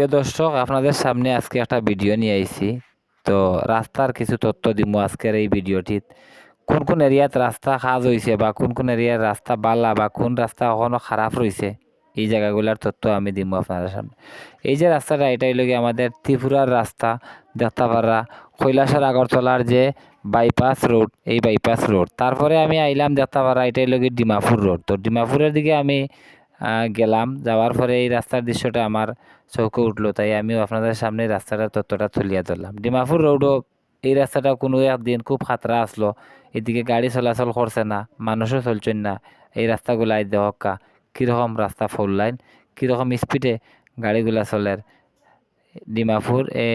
প্রিয় দর্শক, আপনাদের সামনে আজকে একটা ভিডিও নিয়ে আইছি। তো রাস্তার কিছু তথ্য দিব আজকের এই ভিডিওটিত কোন কোন এরিয়াত রাস্তা কাজ হয়েছে বা কোন কোন এরিয়ার রাস্তা বালা বা কোন রাস্তা কখনো খারাপ রয়েছে এই জায়গাগুলোর তথ্য আমি দিব আপনাদের সামনে। এই যে রাস্তাটা এটাই লগে আমাদের ত্রিপুরার রাস্তা দেখতাপাড়া কৈলাসের আগরতলার যে বাইপাস রোড এই বাইপাস রোড তারপরে আমি আইলাম দেখতাপাড়া এটাই লগে ডিমাপুর রোড তো ডিমাপুরের দিকে আমি গেলাম। যাওয়ার পরে এই রাস্তার দৃশ্যটা আমার চৌকে উঠল, তাই আমিও আপনাদের সামনে এই রাস্তাটার তথ্যটা তুলিয়া ধরলাম। ডিমাপুর রোডও এই রাস্তাটা কোনো একদিন খুব খাতরা আসলো। এদিকে গাড়ি চলাচল করছে না, মানুষও চলছেন না। এই রাস্তাগুলাই দেহকা কীরকম রাস্তা ফোর লাইন কীরকম স্পিডে গাড়িগুলা চলের ডিমাপুর এ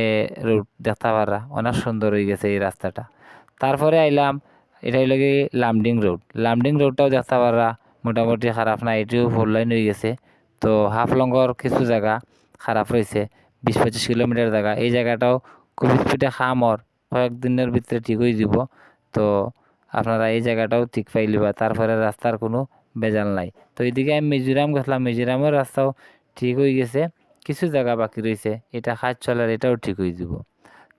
রোড দেখতে পারা অনেক সুন্দর হয়ে গেছে এই রাস্তাটা। তারপরে আইলাম, এটা হইল কি লামডিং রোড লামডিং রোডটাও দেখতে পারা মোটামুটি খারাপ না, এটিও ফোর লাইন হয়ে গেছে। তো হাফলঙ্গর কিছু জায়গা খারাপ রয়েছে বিশ পঁচিশ কিলোমিটার জায়গা। এই জায়গাটাও খুব স্পিডে খামর কয়েকদিনের ভিতরে ঠিক হয়ে যাব। তো আপনারা এই জায়গাটাও ঠিক পাইলিবা তারপরে রাস্তার কোনো বেজাল নাই। তো এইদিকে আমি মিজোরাম গেছিলাম, মিজোরামের রাস্তাও ঠিক হয়ে গেছে, কিছু জায়গা বাকি রয়েছে, এটা কাজ চলার এটাও ঠিক হয়ে যাব।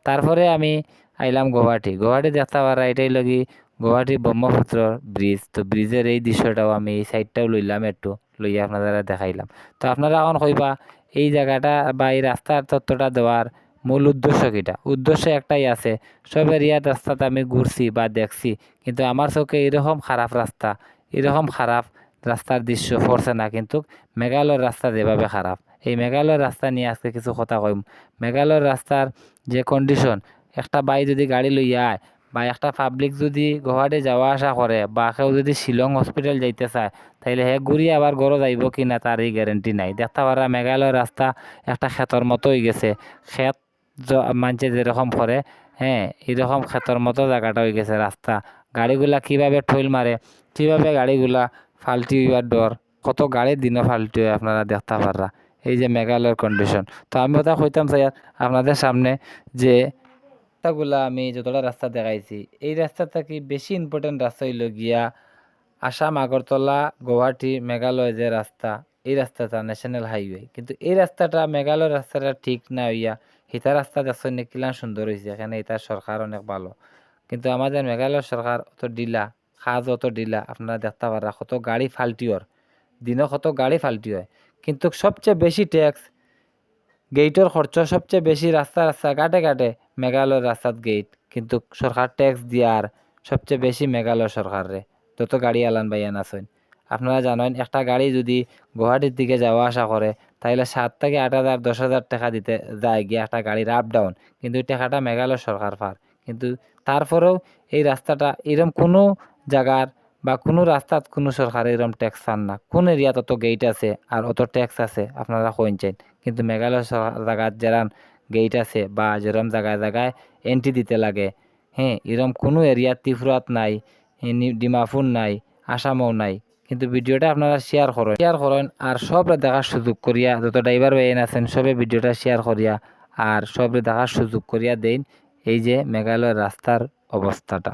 তারপরে আমি আইলাম গুয়াহাটি। গুয়াহাটি দেখতে পারা এটাই লাগি গুয়াহাটি ব্রহ্মপুত্র ব্রিজ তো ব্রিজের এই দৃশ্যটাও আমি এই সাইডটাও লইলাম একটু লইয়া আপনারা দেখাইলাম তো আপনারা এখন কইবা, এই জায়গাটা বা এই রাস্তার তত্ত্বটা দেওয়ার মূল উদ্দেশ্য কিটা উদ্দেশ্য একটাই আছে সব এরিয়ার রাস্তাতে আমি ঘুরছি বা দেখছি, কিন্তু আমার চোখে এরকম খারাপ রাস্তা এরকম খারাপ রাস্তার দৃশ্য পড়ছে না, কিন্তু মেঘালয়ের রাস্তা যেভাবে খারাপ এই মেঘালয়ের রাস্তা নিয়ে আজকে কিছু কথা কইম। মেঘালয়ের রাস্তার যে কন্ডিশন একটা বাই যদি গাড়ি লইয়া আয় বা একটা পাবলিক যদি গুয়াহাটি যাওয়া আসা করে বা কেউ যদি শিলং হসপিটাল যাইতে চায়, তাইলে হে ঘুরি আবার গড়ো যাইব কি না তার এই গ্যারেন্টি নাই। দেখতে পারা মেঘালয়ের রাস্তা একটা ক্ষেতর মতো হয়ে গেছে। ক্ষেত মানছে যেরকম করে হ্যাঁ এরকম ক্ষেতর মতো জায়গাটা হয়ে গেছে রাস্তা গাড়িগুলা কীভাবে ঠইল মারে কীভাবে গাড়িগুলা ফাল্টি হইবার ডর কত গাড়ির দিনও ফাল্টি হয় আপনারা দেখতে পাররা এই যে মেঘালয়ের কন্ডিশন তো আমি কথা কইতাম চাই আপনাদের সামনে যে রাস্তাগুলা আমি যতটা রাস্তা দেখাইছি, এই রাস্তা থেকে বেশি ইম্পর্টেন্ট রাস্তা হইল গিয়া আসাম, আগরতলা, গুয়াহাটি, মেঘালয় যে রাস্তা, এই রাস্তাটা ন্যাশনাল হাইওয়ে কিন্তু এই রাস্তাটা, মেঘালয় রাস্তাটা ঠিক না হইয়া হিতা রাস্তা দেখছেন কিলান সুন্দর হয়েছে এখানে এটা সরকার অনেক ভালো। কিন্তু আমাদের মেঘালয় সরকার অত ডিলা কাজ অত ডিলা আপনারা দেখতে পারা কত গাড়ি ফাল্টিওর দিনও কত গাড়ি ফাল্টি হয়। কিন্তু সবচেয়ে বেশি ট্যাক্স গেইটের খরচ, সবচেয়ে বেশি রাস্তা রাস্তা ঘাটে ঘাটে মেঘালয় রাস্তাত গেইট। কিন্তু সরকার ট্যাক্স দিয়ার সবচেয়ে বেশি মেঘালয় সরকারে যত গাড়ি আলান বাইয়ান আছেন। আপনারা জানেন, একটা গাড়ি যদি গুয়াহাটির দিকে যাওয়া আসা করে তাহলে সাত থেকে আট হাজার দশ হাজার টাকা দিতে যায় গিয়ে একটা গাড়ির আপ ডাউন কিন্তু টাকাটা মেঘালয় সরকার পার কিন্তু তারপরেও এই রাস্তাটা এরম কোনো জায়গার বা কোনো রাস্তাত কোনো সরকার এরম ট্যাক্স পান না। কোন এরিয়াত অত গেইট আছে আর অত ট্যাক্স আছে, আপনারা কইনছেন কিন্তু মেঘালয় জায়গাত যেরাম গেইট আছে বা যেরম জায়গায় জায়গায় এন্ট্রি দিতে লাগে। হ্যাঁ এরম কোনো এরিয়ার ত্রিপুরাত নাই ডিমাপুর নাই, আসামও নাই। কিন্তু ভিডিওটা আপনারা শেয়ার করেন। শেয়ার করেন আর সবরে দেখার সুযোগ করিয়া, যত ড্রাইভার বাইন আছেন, সবে ভিডিওটা শেয়ার করিয়া আর সবরে দেখার সুযোগ করিয়া দেন। এই যে মেঘালয়ের রাস্তার অবস্থাটা।